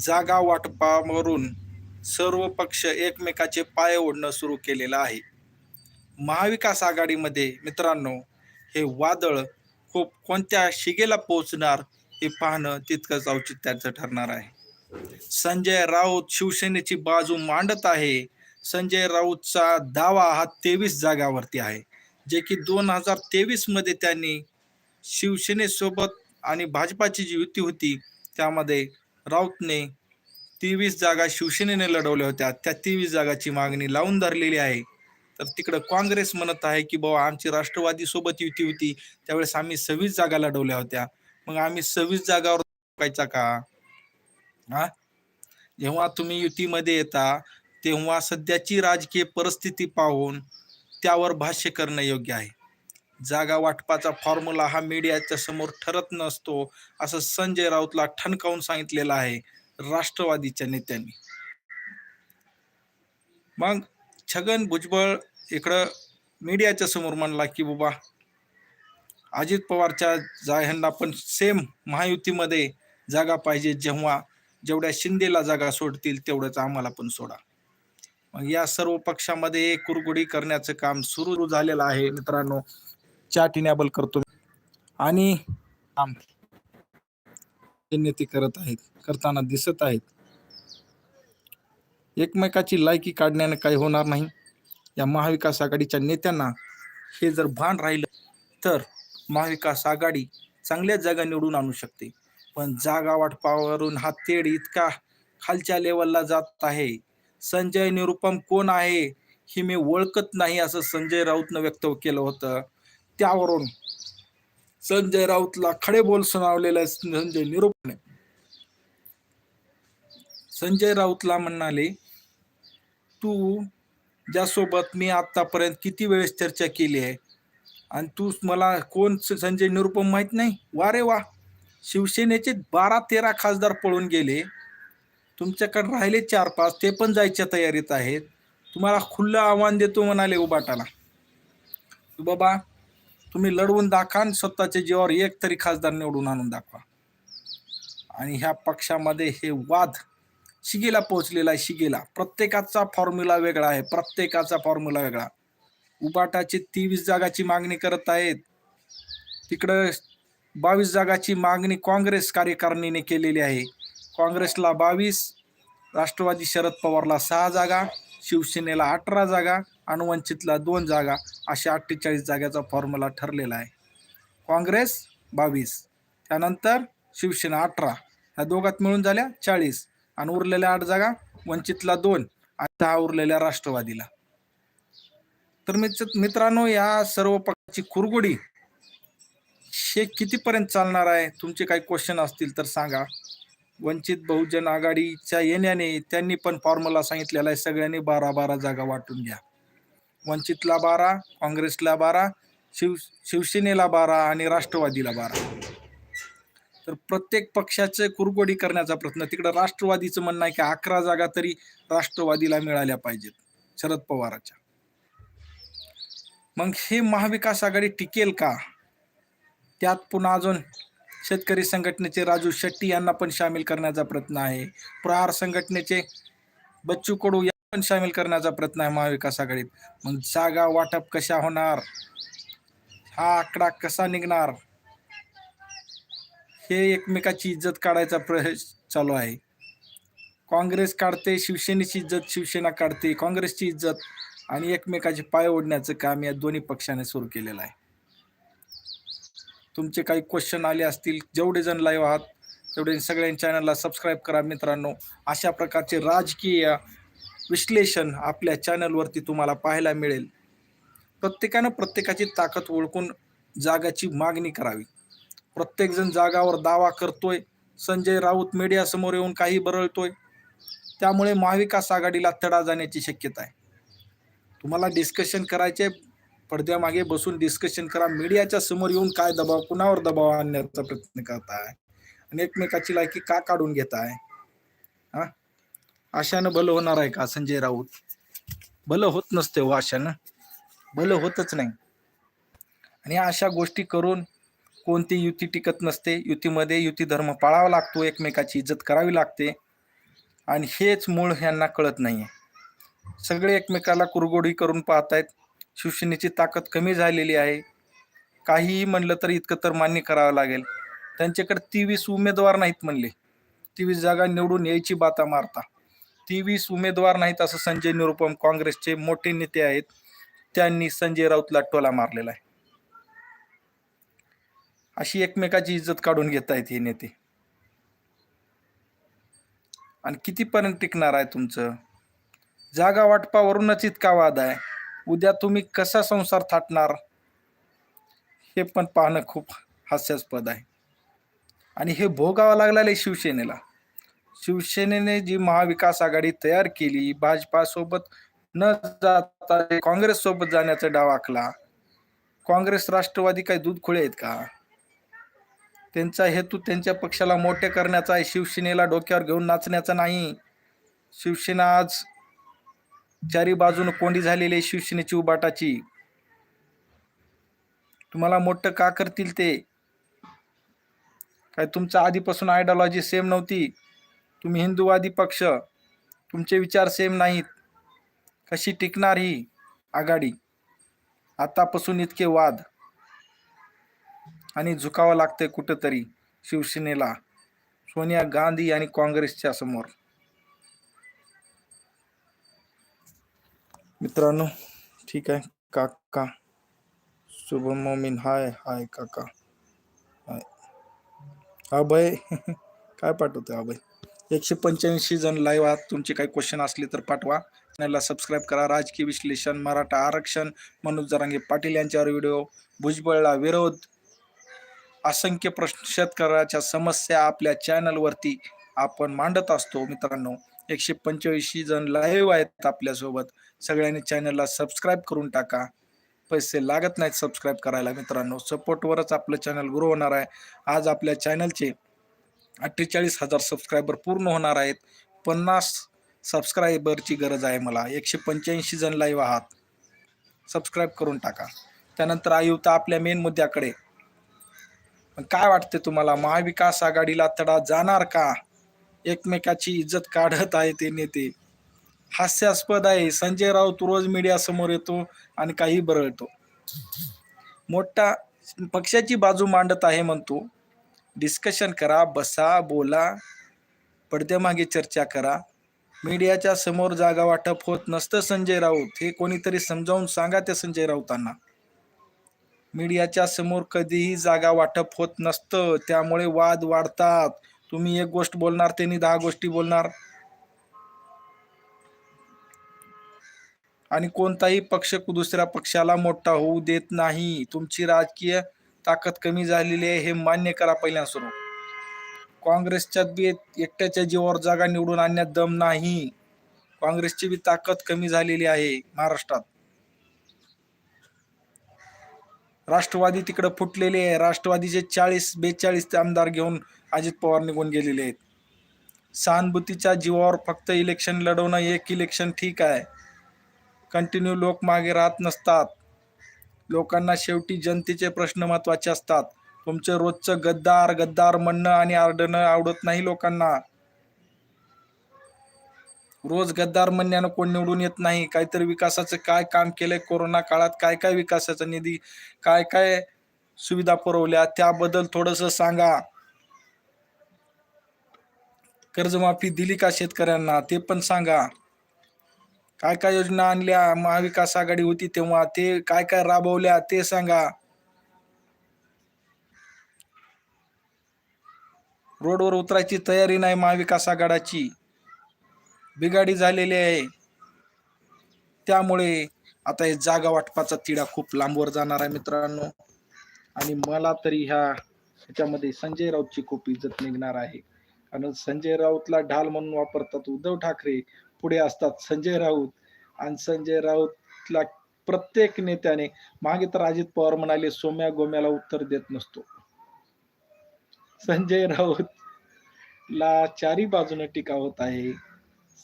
जागा वाटपावरून सर्व पक्ष एकमेकाचे पाय ओढणं सुरू केलेलं आहे. महाविकास आघाडीमध्ये मित्रांनो हे वादळ खूप कोणत्या शिगेला पोहोचणार हे पाहणं तितकंच औचित्याचं ठरणार आहे. संजय राऊत शिवसेनेची बाजू मांडत आहे. संजय राऊतचा दावा हा तेवीस जागावरती आहे. जे की दोन हजार तेवीसमध्ये त्यांनी शिवसेनेसोबत आणि भाजपाची जी युती होती त्यामध्ये राऊतने तेवीस जागा शिवसेनेने लढवल्या होत्या. त्या तेवीस जागाची मागणी लावून धरलेली आहे. तर तिकडं काँग्रेस म्हणत आहे की बाबा आमची राष्ट्रवादी सोबत युती होती. त्यावेळेस आम्ही सव्वीस जागा लढवल्या होत्या. मग आम्ही सव्वीस जागावर पाहायचा का? हा? जेव्हा तुम्ही युतीमध्ये येता तेव्हा सध्याची राजकीय परिस्थिती पाहून त्यावर भाष्य करणं योग्य आहे. जागा वाटपाचा फॉर्म्युला हा मीडियाच्या समोर ठरत नसतो असं संजय राऊतला ठणकावून सांगितलेलं आहे राष्ट्रवादीच्या नेत्यांनी. मग छगन भुजबळ इकडं मीडियाच्या समोर म्हणला की बाबा अजित पवारच्या जा ह्यांना पण सेम महायुतीमध्ये जागा पाहिजे जेव्हा जेवढ्या शिंदेला जागा सोडतील तेवढंच आम्हाला पण सोडा. मग या सर्व पक्षामध्ये कुरगुडी करण्याचं काम सुरू झालेलं आहे मित्रांनो. चॅट इनेबल करतो आणि काम करत आहेत करताना दिसत आहेत. एकमेकाची लायकी काढण्याने काही होणार नाही. या महाविकास आघाडीच्या नेत्यांना हे जर भान राहिलं तर महाविकास आघाडी चांगल्याच जागा निवडून आणू शकते. पण जागा वाटपावरून हा तेढ इतका खालच्या लेवलला जात आहे. संजय निरुपम कोण आहे हे मी ओळखत नाही असं संजय राऊतनं व्यक्त केलं होतं. त्यावरून संजय राऊतला खडे बोल सुनावलेलं संजय निरुपने संजय राऊतला म्हणाले तू ज्यासोबत मी आतापर्यंत किती वेळेस चर्चा केली आहे आणि तू मला कोण संजय निरुपम माहीत नाही? वा रे वा. शिवसेनेचे बारा तेरा खासदार पळून गेले. तुमच्याकडे राहिले चार पाच ते पण जायच्या तयारीत आहेत. तुम्हाला खुल्लं आव्हान देतो म्हणाले उबाटाला. बाबा तुम्ही लढवून दाखवा आणि स्वतःच्या जीवावर एक तरी खासदार निवडून आणून दाखवा. आणि ह्या पक्षामध्ये हे वाद शिगेला पोहोचलेला आहे शिगेला. प्रत्येकाचा फॉर्म्युला वेगळा आहे प्रत्येकाचा फॉर्म्युला वेगळा. उबाटाची तेवीस जागाची मागणी करत आहेत. तिकडं बावीस जागाची मागणी काँग्रेस कार्यकारिणीने केलेली आहे. काँग्रेसला बावीस राष्ट्रवादी शरद पवारला सहा जागा शिवसेनेला अठरा जागा आणि वंचितला दोन जागा अशा अठ्ठेचाळीस जाग्याचा फॉर्म्युला ठरलेला आहे. काँग्रेस बावीस त्यानंतर शिवसेना अठरा ह्या दोघात मिळून झाल्या चाळीस आणि उरलेल्या आठ जागा वंचितला दोन आणि दहा उरलेल्या राष्ट्रवादीला. तर मित्र मित्रांनो या सर्व पक्षाची कुरगुडी हे कितीपर्यंत चालणार आहे? तुमचे काही क्वेश्चन असतील तर सांगा. वंचित बहुजन आघाडीच्या येण्याने त्यांनी पण फॉर्म्युला सांगितलेला आहे सगळ्यांनी बारा बारा जागा वाटून घ्या. वंचितला बारा काँग्रेसला बारा शिव शिवसेनेला बारा आणि राष्ट्रवादीला बारा. तर प्रत्येक पक्षाचे कुरगोडी करण्याचा प्रयत्न तिकडं राष्ट्रवादीचं म्हणणं आहे की अकरा जागा तरी राष्ट्रवादीला मिळाल्या पाहिजेत शरद पवाराच्या. मग हे महाविकास आघाडी टिकेल का? त्यात पुन्हा अजून शेतकरी संघटनेचे राजू शेट्टी यांना पण सामील करण्याचा प्रयत्न आहे. प्रहार संघटनेचे बच्चू कडू पण सामील करण्याचा प्रयत्न आहे महाविकास आघाडीत. मग जागा वाटप कशा होणार? हा आकडा कसा निघणार? हे एकमेकाची इज्जत काढायचा प्रयत्न चालू आहे. काँग्रेस काढते शिवसेनेची इज्जत शिवसेना काढते काँग्रेसची इज्जत आणि एकमेकाचे पाय ओढण्याचं काम या दोन्ही पक्षाने सुरू केलेलं आहे. तुमचे काही क्वेश्चन आले असतील जेवढे जण लाईव्ह आहात तेवढे सगळ्या चॅनलला सबस्क्राईब करा मित्रांनो. अशा प्रकारचे राजकीय विश्लेषण आपल्या चॅनलवरती तुम्हाला पाहायला मिळेल. प्रत्येकानं प्रत्येकाची ताकद ओळखून जागाची मागणी करावी. प्रत्येकजण जागावर दावा करतोय. संजय राऊत मीडियासमोर येऊन काही बरळतोय. त्यामुळे महाविकास आघाडीला तडा जाण्याची शक्यता आहे. तुम्हाला डिस्कशन करायचे पडद्यामागे बसून डिस्कशन करा. मीडियाच्या समोर येऊन काय दबाव कुणावर दबाव आणण्याचा प्रयत्न करताय? आणि एकमेकाची लायकी का काढून घेताय? आशानं भलं होणार आहे का संजय राऊत? भलं होत नसते हो आशानं. भलं होतच नाही. आणि अशा गोष्टी करून कोणती युती टिकत नसते. युतीमध्ये युती धर्म पाळावा लागतो एकमेकाची इज्जत करावी लागते. आणि हेच मूळ ह्यांना कळत नाहीये. सगळे एकमेकाला कुरगोडी करून पाहतायत. शिवसेनेची ताकद कमी झालेली आहे. काहीही म्हणलं तर इतकं तर मान्य करावं लागेल. त्यांच्याकडे तेवीस उमेदवार नाहीत म्हणले. तेवीस जागा निवडून यायची बाता मारता. तेवीस उमेदवार नाहीत असं संजय निरुपम काँग्रेसचे मोठे नेते आहेत. त्यांनी संजय राऊतला टोला मारलेला आहे. अशी एकमेकाची इज्जत काढून घेत आहेत हे नेते. आणि कितीपर्यंत टिकणार आहे तुमचं? जागा वाटपावरूनच इतका वाद आहे. उद्या तुम्ही कसा संसार थाटणार? हे पण पाहणं खूप हास्यास्पद आहे. आणि हे भोगावं लागलेलं आहे शिवसेनेला. शिवसेनेने जी महाविकास आघाडी तयार केली भाजपासोबत न जाता काँग्रेस सोबत जाण्याचा डाव आखला काँग्रेस राष्ट्रवादी काही दूध खुळे आहेत का? त्यांचा हेतू त्यांच्या पक्षाला मोठे करण्याचा आहे शिवसेनेला डोक्यावर घेऊन नाचण्याचा नाही. शिवसेना आज चारी बाजून कोंडी झालेली आहे शिवसेनेची उबाटाची. तुम्हाला मोठं का करतील ते? काय तुमचा आधीपासून आयडिओलॉजी सेम नव्हती? तुम्ही हिंदूवादी पक्ष तुमचे विचार सेम नाहीत. कशी टिकणार ही आघाडी? आतापासून इतके वाद आणि झुकावं लागतंय कुठंतरी शिवसेनेला सोनिया गांधी आणि काँग्रेसच्या समोर. मित्रांनो ठीक आहे. काका शुभम मोमीन हाय हाय काका. हाय. अभय काय पाठवतोय अभय? एकशे पंच्याऐंशी जण लाईव्ह आहात. तुमचे काही क्वेश्चन असले तर पाठवा. चॅनलला सबस्क्राईब करा. राजकीय विश्लेषण मराठा आरक्षण मनोज जरांगे पाटील यांच्यावर व्हिडिओ भुजबळला विरोध. असंख्य प्रश्न शेतकऱ्याच्या समस्या आपल्या चॅनलवरती आपण मांडत असतो मित्रांनो. एकशे पंच्याऐंशी जण लाईव्ह आहेत आपल्यासोबत. सगळ्यांनी चॅनलला सबस्क्राईब करून टाका. पैसे लागत नाहीत सबस्क्राईब करायला मित्रांनो. सपोर्टवरच आपलं चॅनल ग्रो होणार आहे. आज आपल्या चॅनलचे अठ्ठेचाळीस हजार सबस्क्रायबर पूर्ण होणार आहेत. पन्नास सबस्क्रायबरची गरज आहे मला. एकशे पंच्याऐंशी जण लाईव्ह आहात. सबस्क्राईब करून टाका. त्यानंतर आयुक्त आपल्या मेन मुद्द्याकडे. काय वाटते तुम्हाला? महाविकास आघाडीला तडा जाणार का? एकमेकाची इज्जत काढत आहे ते नेते. हास्यास्पद आहे. संजय राऊत रोज मीडिया समोर येतो आणि काही बरळतो मोठा पक्षाची बाजू मांडत आहे म्हणतो. डिस्कशन करा बसा बोला पडद्यामागे चर्चा करा. मीडियाच्या समोर जागा वाटप होत नसतं संजय राऊत. हे कोणीतरी समजावून सांगा त्या संजय राऊतांना. मीडियाच्या समोर कधीही जागा वाटप होत नसतं. त्यामुळे वाद वाढतात. तुम्ही एक गोष्ट बोलणार त्यांनी दहा गोष्टी बोलणार. आणि कोणताही पक्ष दुसऱ्या पक्षाला मोठा होऊ देत नाही. तुमची राजकीय ताकद कमी झालेली आहे हे मान्य करा पहिल्या काँग्रेसच्या बी एकट्याच्या जीवावर जागा निवडून आणण्यात दम नाही. काँग्रेसची बी ताकद कमी झालेली आहे महाराष्ट्रात. राष्ट्रवादी तिकडे फुटलेले आहे. राष्ट्रवादीचे चाळीस बेचाळीस आमदार घेऊन अजित पवार निघून गेलेले आहेत. सहानुभूतीच्या जीवावर फक्त इलेक्शन लढवणं एक इलेक्शन ठीक आहे. कंटिन्यू लोक मागे राहत नसतात. लोकांना शेवटी जनतेचे प्रश्न महत्त्वाचे असतात. तुमचं रोजचं गद्दार गद्दार म्हणणं आणि आरडणं आवडत नाही लोकांना. रोज गद्दार म्हणण्यानं कोण निवडून येत नाही? काहीतरी विकासाचं काय काम केलंय कोरोना काळात? काय काय विकासाचा निधी? काय काय सुविधा पुरवल्या? त्याबद्दल थोडस सांगा. कर्जमाफी दिली का शेतकऱ्यांना? ते पण सांगा. काय काय योजना आणल्या? महाविकास आघाडी होती तेव्हा ते काय काय राबवल्या ते सांगा. रोडवर उतरायची तयारी नाही महाविकास आघाडाची. बिघाडी झालेली आहे. त्यामुळे आता हे जागा वाटपाचा तिढा खूप लांबवर जाणार आहे मित्रांनो. आणि मला तरी ह्या ह्याच्यामध्ये संजय राऊतची खूप इज्जत निघणार आहे. कारण संजय राऊतला ढाल म्हणून वापरतात उद्धव ठाकरे. पुढे असतात. संजय राऊत. आणि संजय राऊतला प्रत्येक नेत्याने मागे तर अजित पवार म्हणाले सोम्या गोम्याला उत्तर देत नसतो. संजय राऊत ला चारी बाजूने टीका होत आहे.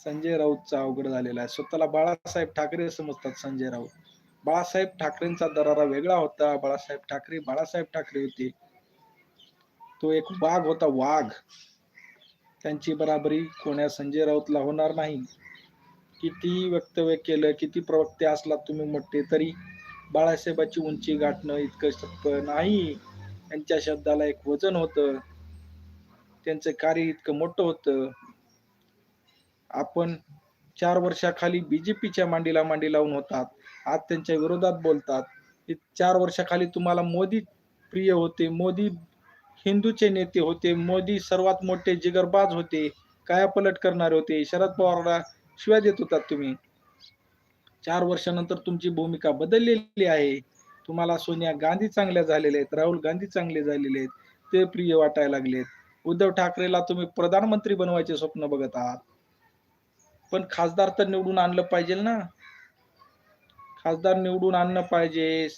संजय राऊतचा अवघड झालेला आहे. स्वतःला बाळासाहेब ठाकरे समजतात संजय राऊत. बाळासाहेब ठाकरेंचा दरारा वेगळा होता. बाळासाहेब ठाकरे बाळासाहेब ठाकरे होते. तो एक वाघ होता. वाघ. त्यांची बराबरी कोण्या संजय राऊतला होणार नाही. किती वक्तव्य केलं किती प्रवक्ते असला तुम्ही मोठे तरी बाळासाहेबाची उंची गाठणं इतकं शक्य नाही. त्यांच्या शब्दाला एक वजन होतं. त्यांचं कार्य इतकं मोठं होतं. आपण चार वर्षाखाली बीजेपीच्या मांडीला मांडी लावून होतात. आज त्यांच्या विरोधात बोलतात. चार वर्षाखाली तुम्हाला मोदी प्रिय होते मोदी हिंदूचे नेते होते मोदी सर्वात मोठे जिगरबाज होते कायापलट करणारे होते. शरद पवारला शिव्या देत होतात तुम्ही. चार वर्षानंतर तुमची भूमिका बदललेली आहे. तुम्हाला सोनिया गांधी चांगल्या झालेल्या आहेत राहुल गांधी चांगले झालेले आहेत ते प्रिय वाटायला लागलेत उद्धव ठाकरेला तुम्ही प्रधानमंत्री बनवायचे स्वप्न बघत आहात. पण खासदार तर निवडून आणलं पाहिजे ना. खासदार निवडून आणलं पाहिजे.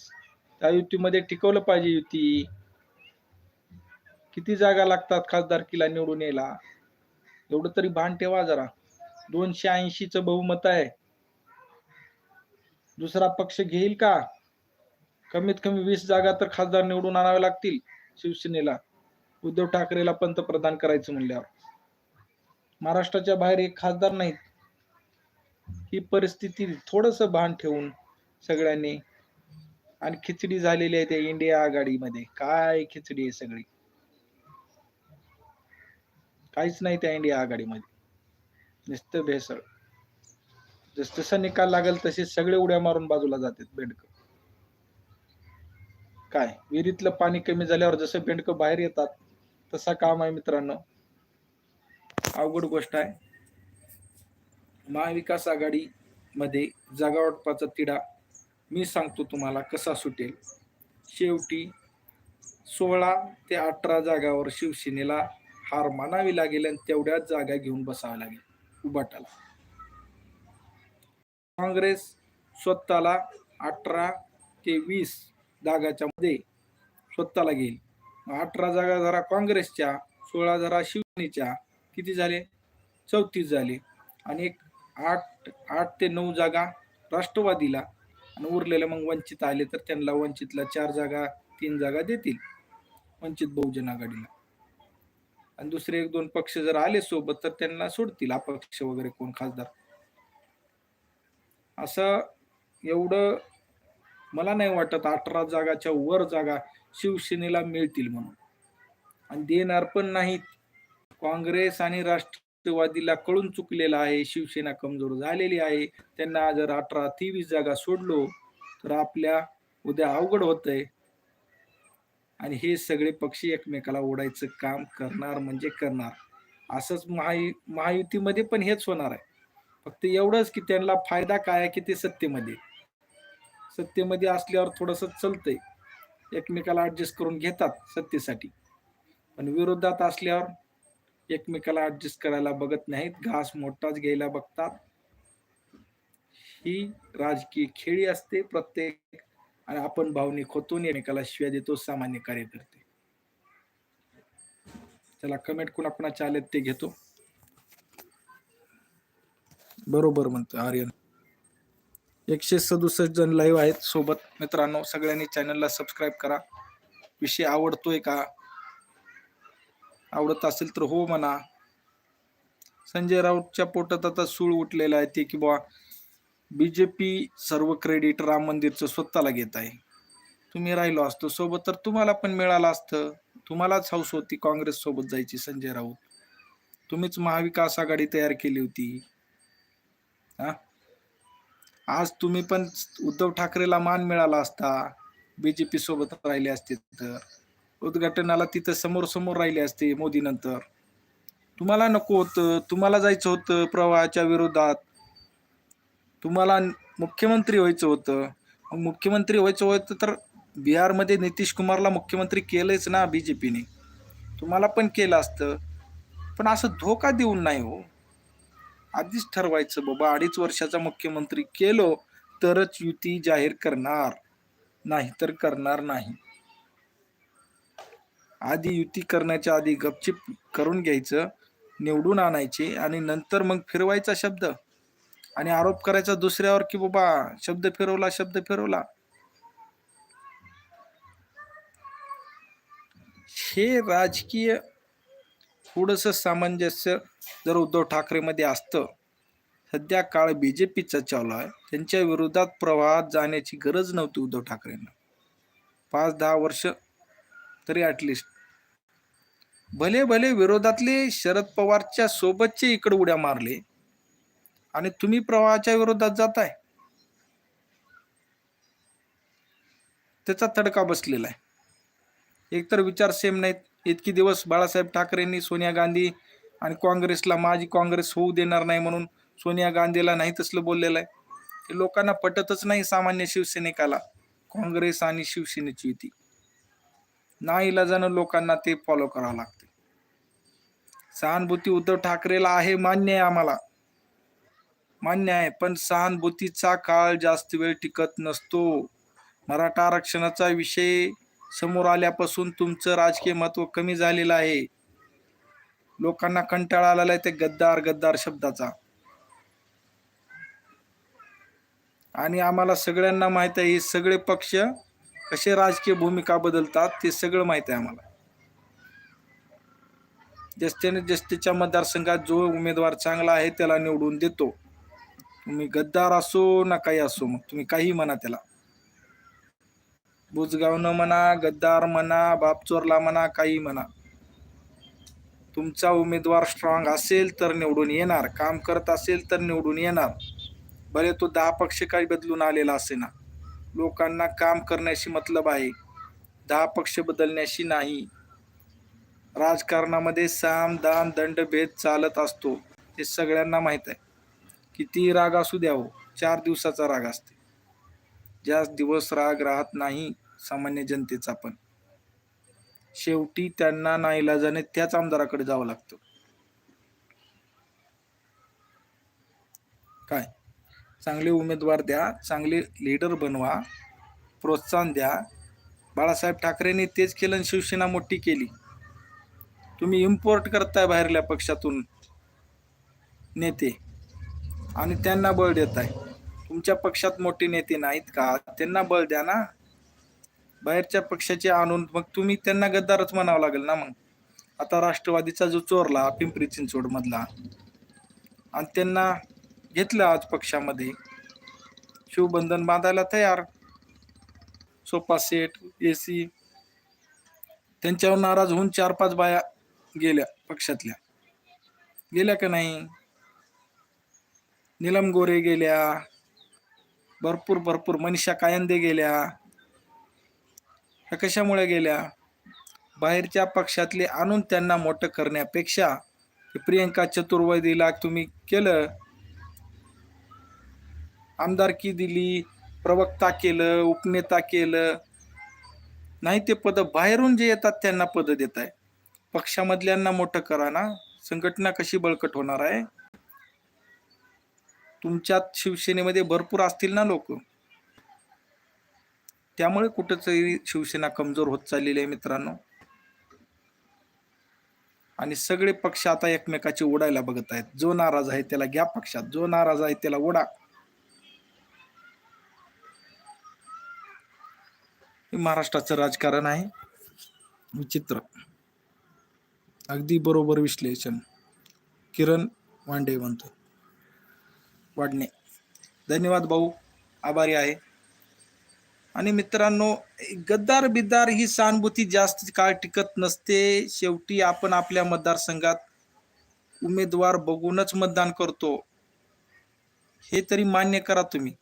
त्या युतीमध्ये टिकवलं पाहिजे युती. किती जागा लागतात खासदारकीला निवडून यायला? एवढं तरी भान ठेवा जरा. दोनशे ऐंशीच बहुमत आहे. दुसरा पक्ष घेईल का? कमीत कमी वीस जागा तर खासदार निवडून आणावे लागतील शिवसेनेला. उद्धव ठाकरेला पंतप्रधान करायचं म्हणल्यावर. महाराष्ट्राच्या बाहेर एक खासदार नाहीत. ही परिस्थिती थोडस भान ठेवून सगळ्यांनी. आणि खिचडी झालेली आहे त्या इंडिया आघाडीमध्ये. काय खिचडी आहे सगळी? काहीच नाही त्या इंडिया आघाडीमध्ये. नुसतं भेसळ. जस तसा निकाल लागेल तसे सगळे उड्या मारून बाजूला जातात बेंडक. काय? विहिरीतलं पाणी कमी झाल्यावर जसं बेंडक बाहेर येतात तसा काम आहे मित्रांनो. अवघड गोष्ट आहे. महाविकास आघाडी मध्ये जागावाटपाचा तिढा मी सांगतो तुम्हाला कसा सुटेल. शेवटी सोळा ते अठरा जागावर शिवसेनेला हार मानावी लागेल आणि तेवढ्याच जागा घेऊन बसावं लागेल. उभाटाला काँग्रेस स्वतःला अठरा ते वीस जागाच्या मध्ये स्वतःला घेईल. अठरा जागा जरा काँग्रेसच्या सोळा जरा शिवसेनेच्या किती झाले? चौतीस झाले. आणि एक आठ आठ ते नऊ जागा राष्ट्रवादीला आणि उरलेले मग वंचित आले तर त्यांना वंचितला चार जागा तीन जागा देतील. वंचित बहुजन आघाडीला. आणि दुसरे एक दोन पक्ष जर आले सोबत तर त्यांना सोडतील अपक्ष वगैरे कोण खासदार. असं एवढं मला नाही वाटत अठरा जागाच्या वर जागा शिवसेनेला मिळतील म्हणून. आणि देणार पण नाहीत. काँग्रेस आणि राष्ट्रवादीला कळून चुकलेला आहे शिवसेना कमजोर झालेली आहे. त्यांना जर अठरा तेवीस जागा सोडलो तर आपल्या उद्या अवघड होतंय. आणि हे सगळे पक्षी एकमेकाला ओढायचं काम करणार म्हणजे करणार. असंच महायु महायुतीमध्ये पण हेच होणार आहे. फक्त एवढंच की त्यांना फायदा काय आहे की ते सत्तेमध्ये. सत्तेमध्ये असल्यावर थोडंसं चलतंय. एकमेकाला ऍडजस्ट करून घेतात सत्तेसाठी. पण विरोधात असल्यावर एकमेकाला ऍडजस्ट करायला बघत नाहीत. घास मोठाच घ्यायला बघतात. ही राजकीय खेळी असते. प्रत्येक आणि आपण भावनिक होतो आणि एकमेकाला शिव्या देतो सामान्य कार्यकर्ते त्याला कमेंट कुणाकुणाच्या आलेत ते घेतो. बरोबर म्हणतो आर्यन. एकशे सदुसष्ट जण लाईव्ह आहेत सोबत. मित्रांनो सगळ्यांनी चॅनलला सबस्क्राईब करा. विषय आवडतोय का? आवडत असेल तर हो म्हणा. संजय राऊतच्या पोटात आता सूळ उठलेला आहे ते की बुवा बीजेपी सर्व क्रेडिट राम मंदिरचं स्वतःला घेत आहे. तुम्ही राहिलो असतो सोबत तर तुम्हाला पण मिळालं असतं. तुम्हालाच हौस होती काँग्रेस सोबत जायची संजय राऊत. तुम्हीच महाविकास आघाडी तयार केली होती. हा? आज तुम्ही पण उद्धव ठाकरेला मान मिळाला असता बीजेपी सोबत राहिले असते तर. उद्घाटनाला तिथं समोर समोर राहिले असते मोदी नंतर तुम्हाला नको होतं तुम्हाला जायचं होतं प्रवाहाच्या विरोधात. तुम्हाला मुख्यमंत्री व्हायचं होतं. मग मुख्यमंत्री व्हायचं होतं तर बिहारमध्ये नितीश कुमारला मुख्यमंत्री केलंच ना बी जे पीने तुम्हाला पण केलं असतं. पण असं धोका देऊन नाही हो. आधीच ठरवायचं बाबा अडीच वर्षाचा मुख्यमंत्री केलो तरच युती जाहीर करणार. नाही तर करणार नाही. आधी युती करण्याच्या आधी गपचिप करून घ्यायचं निवडून आणायचे आणि नंतर मग फिरवायचा शब्द. आणि आरोप करायचा दुसऱ्यावर की बाबा शब्द फिरवला शब्द फिरवला. हे राजकीय थोडंसं सामंजस्य जर उद्धव ठाकरेमध्ये असतं सध्या काळ बी जे पीचा चालू आहे. त्यांच्या विरोधात प्रवाहात जाण्याची गरज नव्हती उद्धव ठाकरेंना. पाच दहा वर्ष तरी ॲटलिस्ट भले भले विरोधातले शरद पवारच्या सोबतचे इकडे उड्या मारले आणि तुम्ही प्रवाहाच्या विरोधात जाताय. त्याचा तडका बसलेला आहे. एकतर विचार सेम नाहीत. इतकी दिवस बाळासाहेब ठाकरेंनी सोनिया गांधी आणि काँग्रेसला माझी काँग्रेस होऊ देणार नाही म्हणून सोनिया गांधीला नाही तसलं बोललेलं आहे. ते लोकांना पटतच नाही सामान्य शिवसैनिकाला. काँग्रेस आणि शिवसेनेची युती. नाईलाजानं लोकांना ते फॉलो करावं लागते. सहानुभूती उद्धव ठाकरेला आहे मान्य आहे आम्हाला. मान्य आहे पण सहानुभूतीचा काळ जास्त वेळ टिकत नसतो. मराठा आरक्षणाचा विषय समोर आल्यापासून तुमचं राजकीय महत्त्व कमी झालेलं आहे. लोकांना कंटाळा आलेला आहे ते गद्दार गद्दार शब्दाचा. आणि आम्हाला सगळ्यांना माहीत आहे हे सगळे पक्ष कसे राजकीय भूमिका बदलतात ते सगळं माहीत आहे आम्हाला. जस्तेने जस्तीच्या मतदारसंघात जो उमेदवार चांगला आहे त्याला निवडून देतो. तुम्ही गद्दार असो ना काही असो मग तुम्ही काही म्हणा त्याला. बुजगावनं म्हणा गद्दार म्हणा बापचोरला म्हणा काही म्हणा. तुमचा उमेदवार स्ट्रॉंग असेल तर निवडून येणार काम करत असेल तर निवडून येणार. भले तो दहा पक्ष काही बदलून आलेला असे ना लोकांना काम करण्याशी मतलब आहे. दहा पक्ष बदलण्याशी नाही. राजकारणामध्ये साम दान दंडभेद चालत असतो. हे सगळ्यांना माहीत आहे. किती राग असू द्यावं. चार दिवसाचा राग असते. जास्त दिवस राग राहत नाही सामान्य जनतेचा पण. शेवटी त्यांना नाईलाजाने त्याच आमदाराकडे जावं लागतं. काय? चांगले उमेदवार द्या चांगले लीडर बनवा प्रोत्साहन द्या. बाळासाहेब ठाकरेंनी तेच केलं आणि शिवसेना मोठी केली. तुम्ही इम्पोर्ट करताय बाहेरल्या पक्षातून नेते. आणि त्यांना बळ देत आहे. तुमच्या पक्षात मोठे नेते नाहीत का? त्यांना बळ द्या ना. बाहेरच्या पक्षाचे आणून मग तुम्ही त्यांना गद्दारच म्हणावं लागेल ना मग. आता राष्ट्रवादीचा जो चोरला पिंपरी चिंचवडमधला आणि त्यांना घेतलं आज पक्षामध्ये. शिवबंधन बांधायला तयार. सोफा सेट ए सी त्यांच्यावर नाराज होऊन चार पाच बाया गेल्या पक्षातल्या. गेल्या का नाही? नीलम गोरे गेल्या भरपूर भरपूर मनीषा कायंदे गेल्या ह्या कशामुळे गेल्या? बाहेरच्या पक्षातले आणून त्यांना मोठं करण्यापेक्षा प्रियंका चतुर्वेदीला तुम्ही केलं आमदारकी दिली प्रवक्ता केलं उपनेता केलं नाही ते पद बाहेरून जे येतात त्यांना पद देत आहे पक्षामधल्यांना मोठं करा ना. संघटना कशी बळकट होणार आहे? तुमच्यात शिवसेनेमध्ये भरपूर असतील ना लोक? त्यामुळे कुठंतरी शिवसेना कमजोर होत चाललेली आहे मित्रांनो. आणि सगळे पक्ष आता एकमेकाचे उडायला बघत आहेत. जो नाराज आहे त्याला घ्या पक्षात. जो नाराज आहे त्याला ओढा हे महाराष्ट्राचं राजकारण आहे. विचित्र. अगदी बरोबर विश्लेषण. किरण वांडे म्हणतो वाढणे. धन्यवाद भाऊ. आभारी आहे. आणि मित्रांनो गद्दार बिद्दार ही सहानुभूती जास्त काळ टिकत नसते. शेवटी आपण आपल्या मतदारसंघात उमेदवार बघूनच मतदान करतो. हे तरी मान्य करा तुम्ही.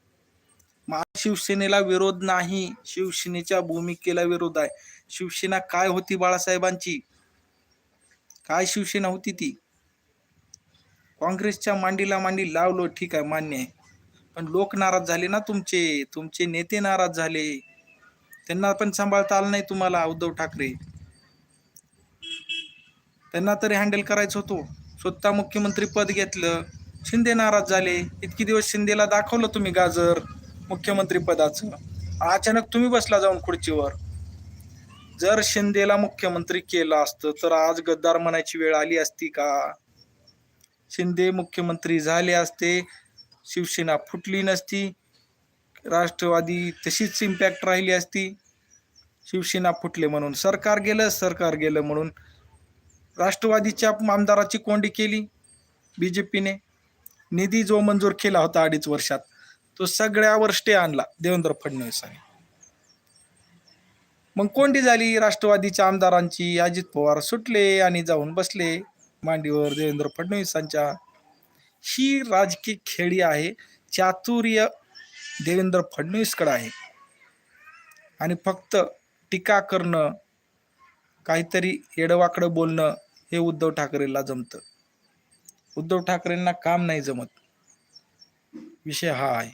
मा- शिवसेनेला विरोध नाही. शिवसेनेच्या भूमिकेला विरोध आहे. शिवसेना काय होती बाळासाहेबांची? काय शिवसेना होती ती? काँग्रेसच्या मांडीला मांडी लावलो ठीक आहे मान्य आहे. पण लोक नाराज झाले ना तुमचे तुमचे नेते नाराज झाले. त्यांना पण सांभाळता आलं नाही तुम्हाला उद्धव ठाकरे. त्यांना तरी हँडल करायचं होतो. स्वतः मुख्यमंत्री पद घेतलं. शिंदे नाराज झाले. इतके दिवस शिंदेला दाखवलं तुम्ही गाजर मुख्यमंत्री पदाचं. अचानक तुम्ही बसला जाऊन खुर्चीवर. जर शिंदेला मुख्यमंत्री केलं असतं तर आज गद्दार म्हणायची वेळ आली असती का? शिंदे मुख्यमंत्री झाले असते शिवसेना फुटली नसती राष्ट्रवादी तशीच इम्पॅक्ट राहिली असती. शिवसेना फुटले म्हणून सरकार गेलं सरकार गेलं म्हणून राष्ट्रवादीच्या आमदाराची कोंडी केली बी जे पीने निधी जो मंजूर केला होता अडीच वर्षात तो सगळ्यावर स्टे आणला देवेंद्र फडणवीसांनी. मग कोंडी झाली राष्ट्रवादीच्या आमदारांची अजित पवार सुटले आणि जाऊन बसले. मांडीवर देवेंद्र फडणवीसांच्या ही राजकीय खेळी आहे चातुर्य देवेंद्र फडणवीसकडे आहे. आणि फक्त टीका करणं काहीतरी येडवाकडं बोलणं हे उद्धव ठाकरेला जमतं. उद्धव ठाकरेंना काम नाही जमत. विषय हा आहे.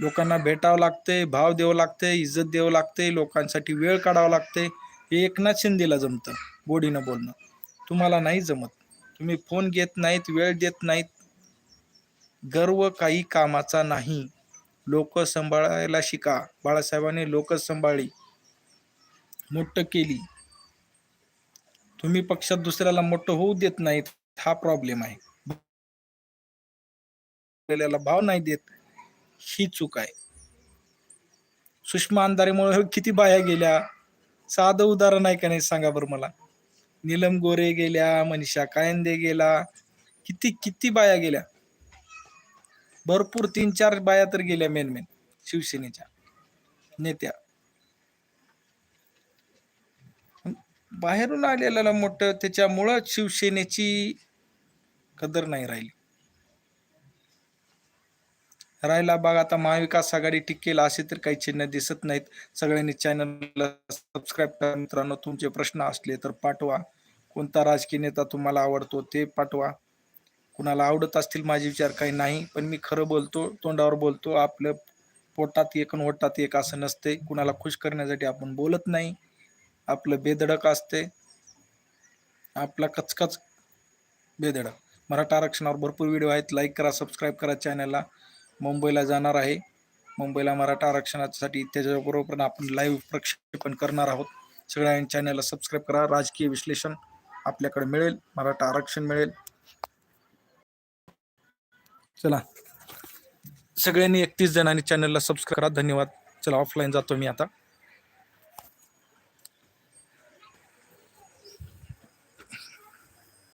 लोकांना भेटावं लागते भाव द्यावं लागते इज्जत द्यावं लागते लोकांसाठी वेळ काढावा लागते हे एकनाथ शिंदेला जमतं गोडीनं बोलणं. तुम्हाला नाही जमत. तुम्ही फोन घेत नाहीत वेळ देत नाहीत. गर्व काही कामाचा नाही. लोक सांभाळायला शिका. बाळासाहेबांनी लोक सांभाळली. मोठं केली. तुम्ही पक्षात दुसऱ्याला मोठं होऊ देत नाहीत हा प्रॉब्लेम आहे. आपल्याला भाव नाही देत ही चूक आहे. सुषमा अंधारेमुळे किती बाया गेल्या. साधं उदाहरण आहे का नाही सांगा बरं मला. नीलम गोरे गेल्या मनीषा कायंदे गेला किती किती बाया गेल्या? भरपूर तीन चार बाया तर गेल्या मेन मेन शिवसेनेच्या नेत्या. बाहेरून आलेल्याला मोठं त्याच्यामुळं शिवसेनेची कदर नाही राहिली. राहिला भाग आता महाविकास आघाडी टिकेल असे तर काही चिन्ह दिसत नाहीत. सगळ्यांनी चॅनलला सबस्क्राईब करा. मित्रांनो तुमचे प्रश्न असले तर पाठवा. कोणता राजकीय नेता तुम्हाला आवडतो ते पाठवा. कुणाला आवडत असतील माझे विचार काही नाही पण मी खरं बोलतो तोंडावर बोलतो आपलं पोटात एक आणि ओटात एक असं नसते कुणाला खुश करण्यासाठी आपण बोलत नाही. आपलं बेधडक असते. आपला कचकच बेधडक. मराठा आरक्षणावर भरपूर व्हिडिओ आहेत. लाईक करा सबस्क्राईब करा चॅनलला मुंबईला जाणार आहे. मुंबईला मराठा आरक्षणासाठी त्याच्याबरोबर आपण लाईव्ह प्रक्षेपण करणार आहोत. सगळ्या चॅनलला सबस्क्राईब करा. राजकीय विश्लेषण आपल्याकडे मिळेल. मराठा आरक्षण मिळेल. चला. सगळ्यांनी एकतीस जणांनी चॅनलला सबस्क्राईब करा. धन्यवाद. चला ऑफलाईन जातो मी आता.